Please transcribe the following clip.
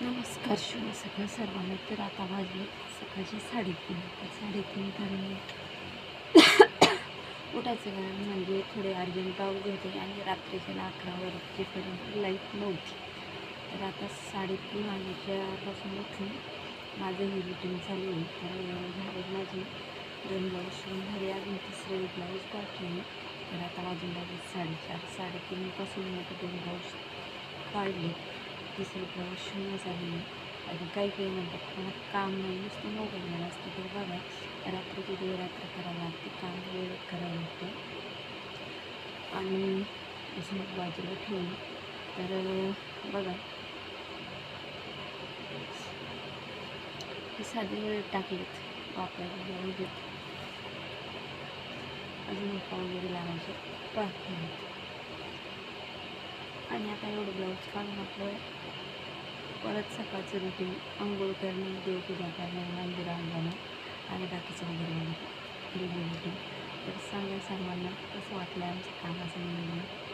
नमस्कार शिव सकाळ सर्वांना तर आता वाजले सकाळचे साडेतीन तर साडेतीन तर उठायचं कारण म्हणजे थोडे अर्जंट पाऊस होते आणि रात्रीच्या अकरा वाजेपर्यंत लाइट नव्हती. तर आता साडेतीन वाजेच्यापासून उठून माझं हे रुटीन चालू आहे. तर झाले माझे दोन ब्लाऊज शिवून झाले अजून तिसरे ब्लाऊज बाकी आहे तर आता वाजून लागले साडेचार साडेतीनपासून मी दोन ब्लाऊज काढले. तिसरं ब्लाऊज शून्य झालेली आणि काही काही म्हणतात मला काम नाही नुसतं मोबाईलवर असतं. तर बघा रात्रीची वेळ रात्र करावं लागते काम वेळेत करावं लागतं. आणि झोप बाजूला ठेवून तर बघा. साधे वेळ टाकलेत वापरायला ब्लाऊज अजून एका वगैरे लावायचे. बाकी आहेत आणि आता एवढं ब्लाऊज काढून आपलं परत सकाळचं रुटीन आंघोळ करणे देवपूजा करणे मंदिरात जाणं आणि बाकीचं वगैरे वगैरे डेली रुटीन तर सांगा सर्वांना कसं वाटलं आमचं कामाचं नियोजन?